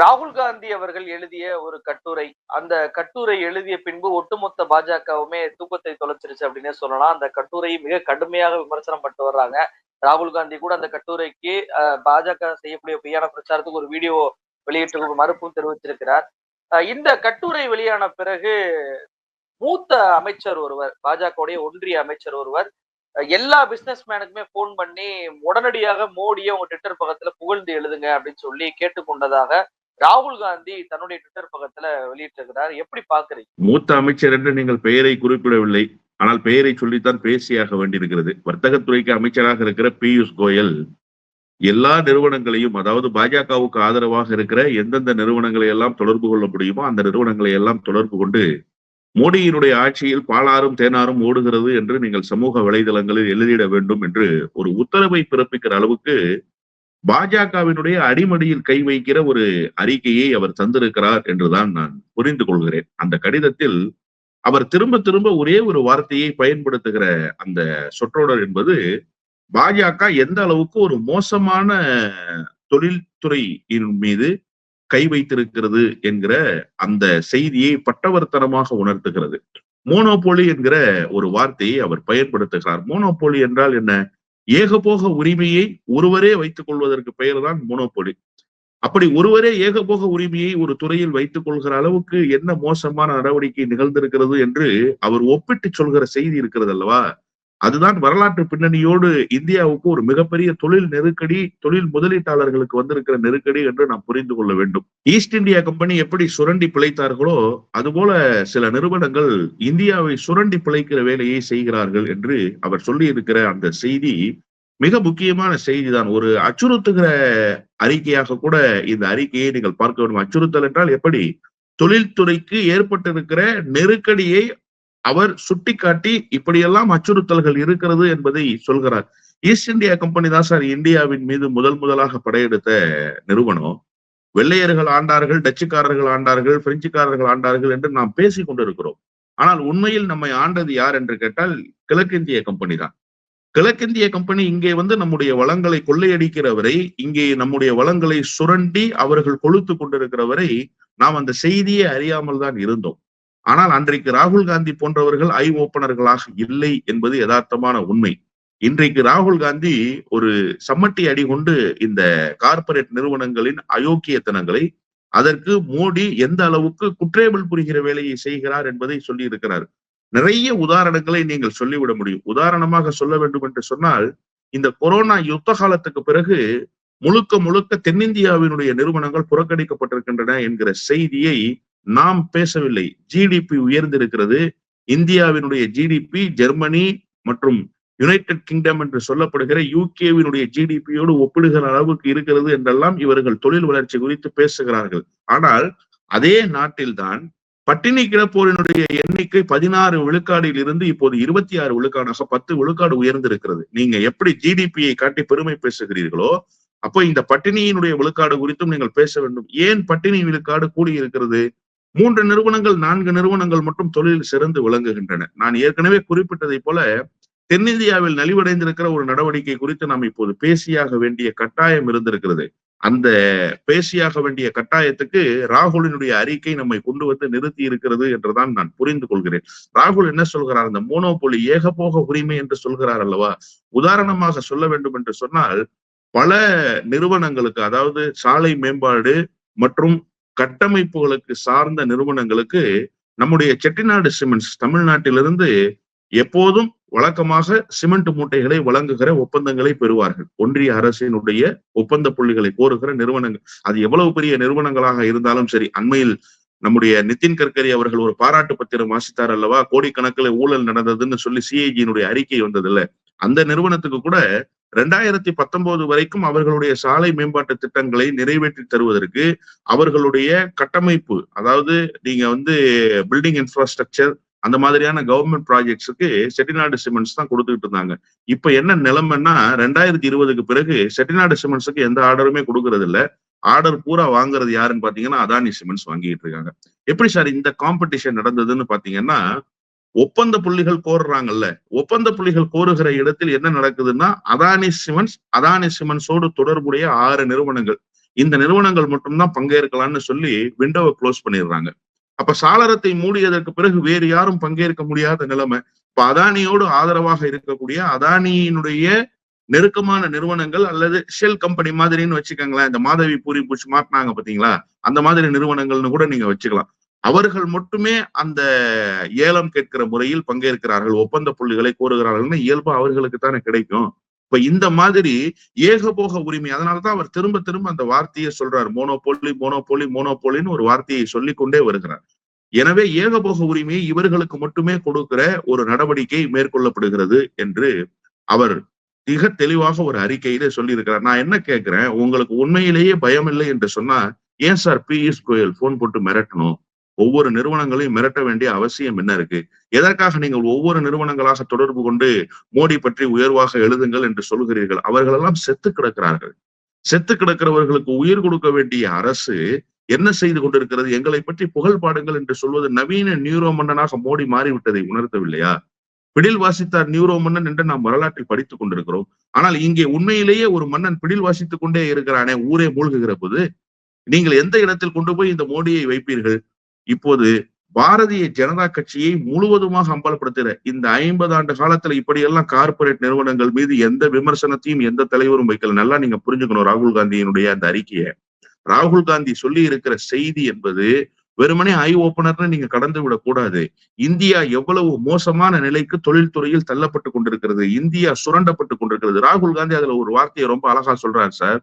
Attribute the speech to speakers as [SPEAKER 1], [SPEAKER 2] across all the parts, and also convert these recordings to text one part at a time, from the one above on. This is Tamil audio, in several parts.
[SPEAKER 1] ராகுல் காந்தி அவர்கள் எழுதிய ஒரு கட்டுரை. அந்த கட்டுரை எழுதிய பின்பு ஒட்டுமொத்த பாஜகவுமே தூக்கத்தை தொலைச்சிருச்சு அப்படின்னே சொல்லலாம். அந்த கட்டுரையை மிக கடுமையாக விமர்சனம் பண்ணிட்டு வர்றாங்க. ராகுல் காந்தி கூட அந்த கட்டுரைக்கு பாஜக செய்யக்கூடிய பொய்யான பிரச்சாரத்துக்கு ஒரு வீடியோ வெளியிட்டு மறுப்பும் தெரிவிச்சிருக்கிறார் இந்த கட்டுரை வெளியான பிறகு மூத்த அமைச்சர் ஒருவர் பாஜகவுடைய ஒன்றிய அமைச்சர் ஒருவர் எல்லா பிசினஸ் மேனுக்குமே போன் பண்ணி உடனடியாக மோடியை உங்க ட்விட்டர் பக்கத்துல புகழ்ந்து எழுதுங்க அப்படின்னு சொல்லி கேட்டுக்கொண்டதாக ராகுல் காந்தி தன்னுடைய ட்விட்டர் பக்கத்துல வெளியிட்டிருக்கிறார். எப்படி பாக்குறீங்க
[SPEAKER 2] மூத்த அமைச்சர் என்று நீங்கள் பெயரை குறிப்பிடவில்லை. ஆனால் பெயரை சொல்லித்தான் பேசியாக வேண்டியிருக்கிறது. வர்த்தகத்துறைக்கு அமைச்சராக இருக்கிற பியூஷ் கோயல் எல்லா நிறுவனங்களையும் அதாவது பாஜகவுக்கு ஆதரவாக இருக்கிற எந்தெந்த நிறுவனங்களை எல்லாம் தொடர்பு கொள்ள முடியுமோ அந்த நிறுவனங்களை எல்லாம் தொடர்பு கொண்டு மோடியினுடைய ஆட்சியில் பாலாறும் தேனாரும் ஓடுகிறது என்று நீங்கள் சமூக வலைதளங்களில் எழுதிட வேண்டும் என்று ஒரு உத்தரவை பிறப்பிக்கிற அளவுக்கு பாஜகவினுடைய அடிமடியில் கை வைக்கிற ஒரு அறிக்கையை அவர் தந்திருக்கிறார் என்றுதான் நான் புரிந்து கொள்கிறேன். அந்த கடிதத்தில் அவர் திரும்ப திரும்ப ஒரே ஒரு வார்த்தையை பயன்படுத்துகிற அந்த சொற்றொடர் என்பது பாஜக எந்த அளவுக்கு ஒரு மோசமான தொழில்துறையின் மீது கை வைத்திருக்கிறது என்கிற அந்த செய்தியை பட்டவர்த்தனமாக உணர்த்துகிறது. மோனோபோலி என்கிற ஒரு வார்த்தையை அவர் பயன்படுத்துகிறார். மோனோபோலி என்றால் என்ன? ஏகபோக உரிமையை ஒருவரே வைத்துக் கொள்வதற்கு பெயர்தான் மோனோபொலி. அப்படி ஒருவரே ஏகபோக உரிமையை ஒரு துறையில் வைத்துக் கொள்கிற அளவுக்கு என்ன மோசமான நடவடிக்கை நிகழ்ந்திருக்கிறது என்று அவர் ஒப்பிட்டு சொல்கிற செய்தி இருக்கிறது அல்லவா? அதுதான் வரலாற்று பின்னணியோடு இந்தியாவுக்கு ஒரு மிகப்பெரிய தொழில் நெருக்கடி தொழில் முதலீட்டாளர்களுக்கு வந்திருக்கிற நெருக்கடி என்று நாம் புரிந்து கொள்ள வேண்டும். ஈஸ்ட் இந்தியா கம்பெனி எப்படி சுரண்டி பிழைத்தார்களோ அதுபோல சில நிறுவனங்கள் இந்தியாவை சுரண்டி பிழைக்கிற வேலையை செய்கிறார்கள் என்று அவர் சொல்லி இருக்கிற அந்த செய்தி மிக முக்கியமான செய்தி தான் ஒரு அச்சுறுத்துகிற அறிக்கையாக கூட இந்த அறிக்கையை நீங்கள் பார்க்க வேண்டும். அச்சுறுத்தல் என்றால் எப்படி? தொழில்துறைக்கு ஏற்பட்டிருக்கிற நெருக்கடியை அவர் சுட்டிக்காட்டி இப்படியெல்லாம் அச்சுறுத்தல்கள் இருக்கிறது என்பதை சொல்கிறார். ஈஸ்ட் இந்தியா கம்பெனி தான் சார் இந்தியாவின் மீது முதல் முதலாக படையெடுத்த நிறுவனம். வெள்ளையர்கள் ஆண்டார்கள் டச்சுக்காரர்கள் ஆண்டார்கள் பிரெஞ்சுக்காரர்கள் ஆண்டார்கள் என்று நாம் பேசிக் கொண்டிருக்கிறோம். ஆனால் உண்மையில் நம்மை ஆண்டது யார் என்று கேட்டால் கிழக்கிந்திய கம்பெனி தான். கிழக்கிந்திய கம்பெனி இங்கே வந்து நம்முடைய வளங்களை கொள்ளையடிக்கிறவரை இங்கே நம்முடைய வளங்களை சுரண்டி அவர்கள் கொளுத்து கொண்டிருக்கிறவரை நாம் அந்த செய்தியை அறியாமல் தான் இருந்தோம். ஆனால் அன்றைக்கு ராகுல் காந்தி போன்றவர்கள் ஐ ஓப்பனர்களாக இல்லை என்பது யதார்த்தமான உண்மை. இன்றைக்கு ராகுல் காந்தி ஒரு சம்மட்டி அடி கொண்டு இந்த கார்பரேட் நிறுவனங்களின் அயோக்கியத்தனங்களை அதற்கு மோடி எந்த அளவுக்கு குற்றேபல் புரிகிற வேலையை செய்கிறார் என்பதை சொல்லி இருக்கிறார் நிறைய உதாரணங்களை நீங்கள் சொல்லிவிட முடியும். உதாரணமாக சொல்ல வேண்டும் என்று சொன்னால் இந்த கொரோனா யுத்த காலத்துக்கு பிறகு முழுக்க முழுக்க தென்னிந்தியாவினுடைய நிறுவனங்கள் புறக்கணிக்கப்பட்டிருக்கின்றன என்கிற செய்தியை நாம் பேசவில்லை. ஜிடிபி உயர்ந்திருக்கிறது. இந்தியாவினுடைய ஜிடிபி ஜெர்மனி மற்றும் யுனைடெட் கிங்டம் என்று சொல்லப்படுகிற யூகேவினுடைய ஜிடிபியோடு ஒப்பிடுகிற அளவுக்கு இருக்கிறது என்றெல்லாம் இவர்கள் தொழில் வளர்ச்சி குறித்து பேசுகிறார்கள். ஆனால் அதே நாட்டில்தான் பட்டினி கிடப்போரினுடைய எண்ணிக்கை பதினாறு விழுக்காடில் இருந்து இப்போது இருபத்தி ஆறு விழுக்காடாக பத்து விழுக்காடு உயர்ந்திருக்கிறது. நீங்க எப்படி ஜிடிபியை காட்டி பெருமை பேசுகிறீர்களோ அப்போ இந்த பட்டினியினுடைய விழுக்காடு குறித்தும் நீங்கள் பேச வேண்டும். ஏன் பட்டினி விழுக்காடு கூடி இருக்கிறது மூன்று நிறுவனங்கள் நான்கு நிறுவனங்கள் மட்டும் தொழில் சிறந்து விளங்குகின்றன. நான் ஏற்கனவே குறிப்பிட்டதை போல தென்னிந்தியாவில் நலிவடைந்திருக்கிற ஒரு நடவடிக்கை குறித்து நாம் இப்போது பேசியாக வேண்டிய கட்டாயம் இருந்திருக்கிறது. அந்த பேசியாக வேண்டிய கட்டாயத்துக்கு ராகுலினுடைய அறிக்கை நம்மை கொண்டு வந்து நிறுத்தி இருக்கிறது என்றுதான் நான் புரிந்து கொள்கிறேன். ராகுல் என்ன சொல்கிறார்? அந்த மோனோபொலி ஏகபோக உரிமை என்று சொல்கிறார் அல்லவா? உதாரணமாக சொல்ல வேண்டும் என்று சொன்னால் பல நிறுவனங்களுக்கு அதாவது சாலை மேம்பாடு மற்றும் கட்டமைப்புகளுக்கு சார்ந்த நிறுவனங்களுக்கு நம்முடைய செட்டிநாடு சிமெண்ட்ஸ் தமிழ்நாட்டிலிருந்து எப்போதும் வழக்கமாக சிமெண்ட் மூட்டைகளை வழங்குகிற ஒப்பந்தங்களை பெறுவார்கள். ஒன்றிய அரசினுடைய ஒப்பந்த புள்ளிகளை கோருகிற நிறுவனங்கள். அது எவ்வளவு பெரிய நிறுவனங்களாக இருந்தாலும் சரி அண்மையில் நம்முடைய நிதின் கட்கரி அவர்கள் ஒரு பாராட்டு பத்திரம் வாசித்தார் அல்லவா? கோடிக்கணக்கில் ஊழல் நடந்ததுன்னு சொல்லி சிஐஜியினுடைய அறிக்கை வந்தது இல்ல அந்த நிறுவனத்துக்கு கூட ரெண்டாயிரத்தி பத்தொன்பது வரைக்கும் அவர்களுடைய சாலை மேம்பாட்டு திட்டங்களை நிறைவேற்றி தருவதற்கு அவர்களுடைய கட்டமைப்பு அதாவது நீங்க வந்து பில்டிங் இன்ஃப்ராஸ்ட்ரக்சர் அந்த மாதிரியான கவர்மெண்ட் ப்ராஜெக்ட்ஸுக்கு செட்டிநாடு சிமெண்ட்ஸ் தான் கொடுத்துக்கிட்டு இருந்தாங்க. இப்ப என்ன நிலைமைன்னா ரெண்டாயிரத்தி இருபதுக்கு பிறகு செட்டிநாடு சிமெண்ட்ஸுக்கு எந்த ஆர்டருமே கொடுக்கறது இல்ல ஆர்டர் பூரா வாங்குறது யாருன்னு பாத்தீங்கன்னா அதானி சிமெண்ட்ஸ் வாங்கிட்டு இருக்காங்க. எப்படி சார் இந்த காம்படிஷன் நடந்ததுன்னு பாத்தீங்கன்னா ஒப்பந்த புள்ளிகள் கோருறாங்கல்ல ஒப்பந்த புள்ளிகள் கோருகிற இடத்தில் என்ன நடக்குதுன்னா அதானி சிமெண்ட்ஸ் அதானி சிமெண்ட்ஸோடு தொடர்புடைய ஆறு நிறுவனங்கள். இந்த நிறுவனங்கள் மட்டும்தான் பங்கேற்கலாம்னு சொல்லி விண்டோவை க்ளோஸ் பண்ணிடுறாங்க. அப்ப சாளரத்தை மூடியதற்கு பிறகு வேறு யாரும் பங்கேற்க முடியாத நிலைமை. இப்ப அதானியோடு ஆதரவாக இருக்கக்கூடிய அதானியினுடைய நெருக்கமான நிறுவனங்கள் அல்லது ஷெல் கம்பெனி மாதிரின்னு வச்சுக்கோங்களேன் இந்த மாதவி பூரி பூச்சி மாட்டினாங்க பாத்தீங்களா? அந்த மாதிரி நிறுவனங்கள்னு கூட நீங்க வச்சுக்கலாம். அவர்கள் மட்டுமே அந்த ஏலம் கேட்கிற முறையில் பங்கேற்கிறார்கள் ஒப்பந்த புள்ளிகளை கோருகிறார்கள்னு இயல்பு அவர்களுக்கு தானே கிடைக்கும். இப்ப இந்த மாதிரி ஏகபோக உரிமை அதனாலதான் அவர் திரும்ப திரும்ப அந்த வார்த்தையை சொல்றார். மோனோபோலி மோனோபோலி மோனோபோலின்னு ஒரு வார்த்தையை சொல்லிக்கொண்டே வருகிறார். எனவே ஏகபோக உரிமையை இவர்களுக்கு மட்டுமே கொடுக்கிற ஒரு நடவடிக்கை மேற்கொள்ளப்படுகிறது என்று அவர் மிக தெளிவாக ஒரு அறிக்கையிலே சொல்லியிருக்கிறார். நான் என்ன கேட்கிறேன் உங்களுக்கு உண்மையிலேயே பயம் இல்லை என்று சொன்னா ஏன் சார் பியூஷ் கோயல் போன் போட்டு மிரட்டணும்? ஒவ்வொரு நிறுவனங்களையும் மிரட்ட வேண்டிய அவசியம் என்ன இருக்கு? எதற்காக நீங்கள் ஒவ்வொரு நிறுவனங்களாக தொடர்பு கொண்டு மோடி பற்றி உயர்வாக எழுதுங்கள் என்று சொல்கிறீர்கள்? அவர்களெல்லாம் செத்து கிடக்கிறார்கள். செத்து கிடக்கிறவர்களுக்கு உயிர் கொடுக்க வேண்டிய அரசு என்ன செய்து கொண்டிருக்கிறது? எங்களை பற்றி புகழ் பாடுங்கள் என்று சொல்வது நவீன நியூரோ மன்னனாக மோடி மாறிவிட்டதை உணர்த்தவில்லையா? பிடில் வாசித்தார் நியூரோ மன்னன் என்று நாம் வரலாற்றில் படித்துக் கொண்டிருக்கிறோம். ஆனால் இங்கே உண்மையிலேயே ஒரு மன்னன் பிடில் வாசித்துக் கொண்டே இருக்கிறானே ஊரே மூழ்குகிற போது. நீங்கள் எந்த இடத்தில் கொண்டு போய் இந்த மோடியை வைப்பீர்கள்? இப்போது பாரதிய ஜனதா கட்சியை முழுவதுமாக அம்பலப்படுத்துகிற இந்த ஐம்பது ஆண்டு காலத்துல இப்படியெல்லாம் கார்பரேட் நிறுவனங்கள் மீது எந்த விமர்சனத்தையும் எந்த தலைவரும் வைக்கல. நல்லா நீங்க புரிஞ்சுக்கணும் ராகுல் காந்தியினுடைய அந்த அறிக்கையை. ராகுல் காந்தி சொல்லி இருக்கிற செய்தி என்பது வெறுமனே ஐ ஓபனர்னு நீங்க கடந்து விடக்கூடாது இந்தியா எவ்வளவு மோசமான நிலைக்கு தொழில்துறையில் தள்ளப்பட்டு கொண்டிருக்கிறது. இந்தியா சுரண்டப்பட்டு கொண்டிருக்கிறது. ராகுல் காந்தி அதுல ஒரு வார்த்தையை ரொம்ப அழகா சொல்றாரு சார்.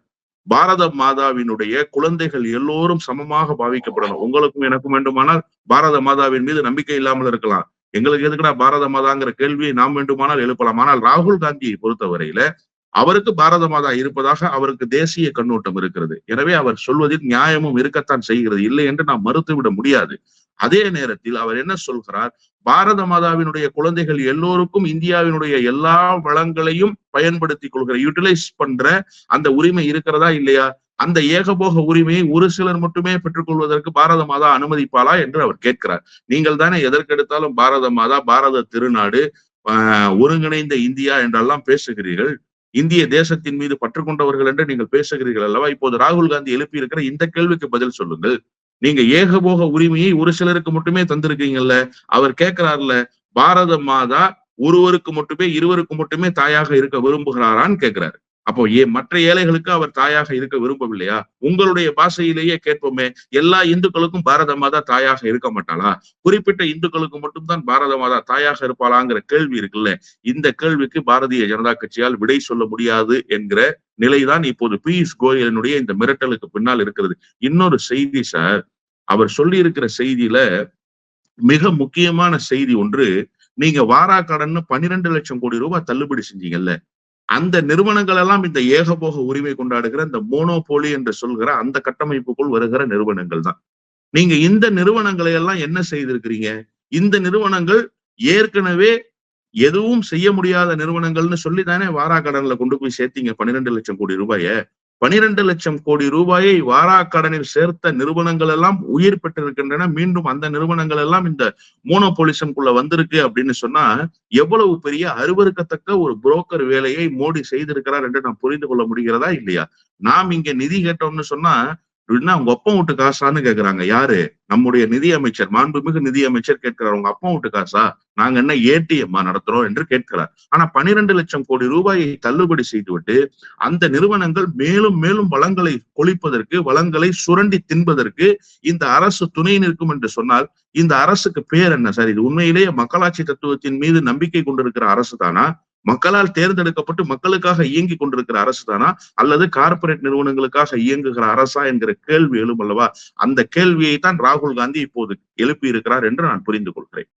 [SPEAKER 2] பாரத மாதாவினுடைய குழந்தைகள் எல்லோரும் சமமாக பாவிக்கப்படணும். உங்களுக்கும் எனக்கும் வேண்டுமானால் பாரத மாதாவின் மீது நம்பிக்கை இல்லாமல் இருக்கலாம். எங்களுக்கு எதுக்குடா பாரத மாதாங்கிற கேள்வியை நாம் வேண்டுமானால் எழுப்பலாம். ஆனால் ராகுல் காந்தியை பொறுத்தவரையில அவருக்கு பாரத மாதா இருப்பதாக அவருக்கு தேசிய கண்ணோட்டம் இருக்கிறது. எனவே அவர் சொல்வதில் நியாயமும் இருக்கத்தான் செய்கிறது. இல்லை என்று நாம் மறுத்துவிட முடியாது. அதே நேரத்தில் அவர் என்ன சொல்கிறார்? பாரத மாதாவினுடைய குழந்தைகள் எல்லோருக்கும் இந்தியாவினுடைய எல்லா வளங்களையும் பயன்படுத்தி கொள்கிற யூட்டிலைஸ் பண்ற அந்த உரிமை இருக்கிறதா இல்லையா? அந்த ஏகபோக உரிமையை ஒரு சிலர் மட்டுமே பெற்றுக்கொள்வதற்கு பாரத மாதா அனுமதிப்பாளா என்று அவர் கேட்கிறார். நீங்கள் தானே எதற்கெடுத்தாலும் பாரத மாதா பாரத திருநாடு ஒருங்கிணைந்த இந்தியா என்றெல்லாம் பேசுகிறீர்கள். இந்திய தேசத்தின் மீது பற்று கொண்டவர்கள் என்று நீங்கள் பேசுகிறீர்கள் அல்லவா? இப்போது ராகுல் காந்தி எழுப்பியிருக்கிற இந்த கேள்விக்கு பதில் சொல்லுங்கள். நீங்க ஏகபோக உரிமையை ஒரு சிலருக்கு மட்டுமே தந்திருக்கீங்கல்ல? அவர் கேட்கிறார்ல பாரத மாதா ஒருவருக்கு மட்டுமே இருவருக்கு மட்டுமே தாயாக இருக்க விரும்புகிறாரான்னு கேட்கிறாரு. அப்போ ஏ மற்ற ஏழைகளுக்கு அவர் தாயாக இருக்க விரும்பவில்லையா? உங்களுடைய பாஷையிலேயே கேட்போமே எல்லா இந்துக்களுக்கும் பாரத மாதா தாயாக இருக்க மாட்டாளா? குறிப்பிட்ட இந்துக்களுக்கு மட்டும்தான் பாரத மாதா தாயாக இருப்பாளாங்கிற கேள்வி இருக்குல்ல? இந்த கேள்விக்கு பாரதிய ஜனதா கட்சியால் விடை சொல்ல முடியாது என்கிற நிலைதான் இப்போது பியூஷ் கோயலினுடைய இந்த மிரட்டலுக்கு பின்னால் இருக்கிறது. இன்னொரு செய்தி சார். அவர் சொல்லி இருக்கிற செய்தியில மிக முக்கியமான செய்தி ஒன்று நீங்க வாரா கடன்னு பன்னிரெண்டு லட்சம் கோடி ரூபாய் தள்ளுபடி செஞ்சீங்கல்ல அந்த நிறுவனங்கள் எல்லாம் இந்த ஏகபோக உரிமை கொண்டாடுகிற இந்த மோனோபோலி என்று சொல்கிற அந்த கட்டமைப்புக்குள் வருகிற நிறுவனங்கள் தான். நீங்க இந்த நிறுவனங்களை எல்லாம் என்ன செய்திருக்கிறீங்க? இந்த நிறுவனங்கள் ஏற்கனவே எதுவும் செய்ய முடியாத நிறுவனங்கள்னு சொல்லி தானே வாரா கடன்ல கொண்டு போய் சேர்த்தீங்க பன்னிரெண்டு லட்சம் கோடி ரூபாய. பனிரெண்டு லட்சம் கோடி ரூபாயை வாராக்கடனில் சேர்த்த நிறுவனங்கள் எல்லாம் உயிர் பெற்றிருக்கின்றன. மீண்டும் அந்த நிறுவனங்கள் எல்லாம் இந்த மோனோபொலிசனுக்குள்ள வந்திருக்கு அப்படின்னு சொன்னா எவ்வளவு பெரிய அருவருக்கத்தக்க ஒரு புரோக்கர் வேலையை மோடி செய்திருக்கிறார் என்று நாம் புரிந்து கொள்ள முடிகிறதா இல்லையா? நாம் இங்க நிதி கேட்டோம்னு சொன்னா அப்படின்னா உங்க அப்பா வீட்டு காசான்னு கேக்குறாங்க. யாரு? நம்முடைய நிதி அமைச்சர் மாண்புமிகு நிதி அமைச்சர் கேட்கிறார். உங்க அப்பா வீட்டு காசா? நாங்க என்ன ஏடிஎம்மா நடத்துறோம் என்று கேட்கிறார். ஆனா பனிரெண்டு லட்சம் கோடி ரூபாயை தள்ளுபடி செய்துவிட்டு அந்த நிறுவனங்கள் மேலும் மேலும் வளங்களை கொளிப்பதற்கு வளங்களை சுரண்டி தின்பதற்கு இந்த அரசு துணை நிற்கும் என்று சொன்னால் இந்த அரசுக்கு பேர் என்ன சார்? இது உண்மையிலேயே மக்களாட்சி தத்துவத்தின் மீது நம்பிக்கை கொண்டிருக்கிற அரசு தானா மக்களால் தேர்ந்தெடுக்கப்பட்டு மக்களுக்காக இயங்கி கொண்டிருக்கிற அரசு தானா? அல்லது கார்ப்பரேட் நிறுவனங்களுக்காக இயங்குகிற அரசா என்கிற கேள்வி எழும் அல்லவா? அந்த கேள்வியை தான் ராகுல் காந்தி இப்போது எழுப்பி இருக்கிறார் என்று நான் புரிந்து கொள்கிறேன்.